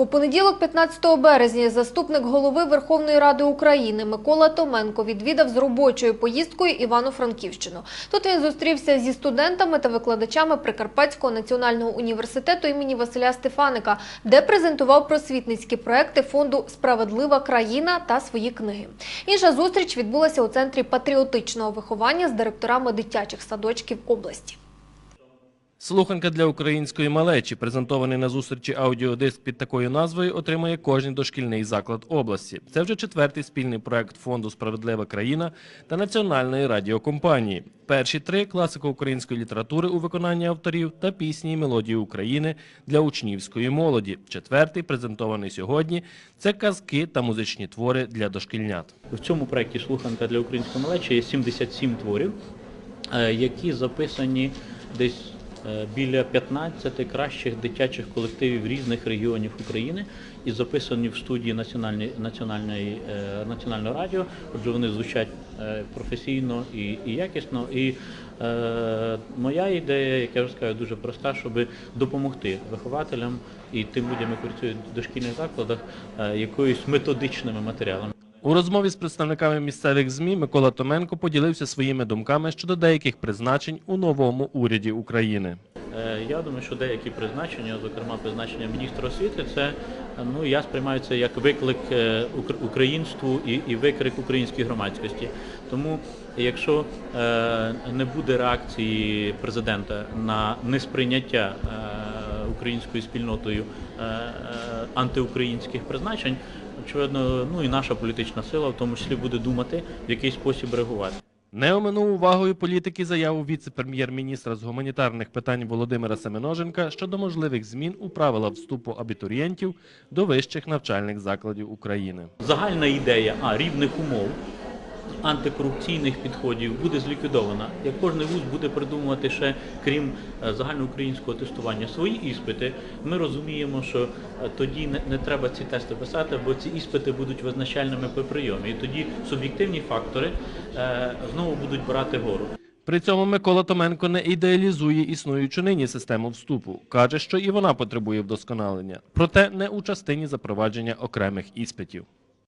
У понеділок, 15 березня, заступник голови Верховної Ради України Микола Томенко відвідав з робочою поїздкою Івано-Франківщину. Тут він зустрівся зі студентами та викладачами Прикарпатського національного університету імені Василя Стефаника, де презентував просвітницькі проекти фонду Справедлива країна та свої книги. Інша зустріч відбулася у центрі патріотичного виховання з директорами дитячих садочків області. Слуханка для української малечі, презентований на зустрічі аудіодиск під такою назвою, отримає кожен дошкільний заклад області. Це вже четвертий спільний проект фонду Справедлива країна та національної радіокомпанії. Перші три класика української літератури у виконанні авторів та пісні і мелодії України для учнівської молоді. Четвертий, презентований сьогодні, це казки та музичні твори для дошкільнят. В цьому проєкті «Слуханка для української малечі» є 77 творів, е, які записані десь біля 15 кращих дитячих колективів різних регіонів України і записані в студії Національної, національної, е, національного радіо. Отже, вони звучать е, професійно і, і якісно. І е, моя ідея, як я вже сказав, дуже проста, щоб допомогти вихователям і тим людям, які працюють в дошкільних закладах, е, якоюсь методичними матеріалами. У розмові з представниками місцевих ЗМІ Микола Томенко поділився своїми думками щодо деяких призначень у новому уряді України. Е, Я думаю, що деякі призначення, зокрема призначення міністра освіти, це ну я сприймаю це як виклик е, українству і, і викрик українській громадськості. Тому, якщо е, не буде реакції президента на несприйняття українською спільнотою е, е, антиукраїнських призначень, очевидно, ну і наша політична сила в тому числі буде думати, в який спосіб реагувати. Не оминув увагою політики заяву віце-прем'єр-міністра з гуманітарних питань Володимира Семеноженка щодо можливих змін у правила вступу абітурієнтів до вищих навчальних закладів України. загальна ідея а рівних умов антикорупційних підходів буде зліквідована. Як кожен вуз буде придумувати ще крім е, загальноукраїнського тестування свої іспити, ми розуміємо, що е, тоді не, не треба ці тести писати, бо ці іспити будуть визначальними по прийомі. І тоді суб'єктивні фактори е, знову будуть брати гору. При цьому Микола Томенко не ідеалізує існуючу нині систему вступу. Каже, що і вона потребує вдосконалення, проте не у частині запровадження окремих іспитів.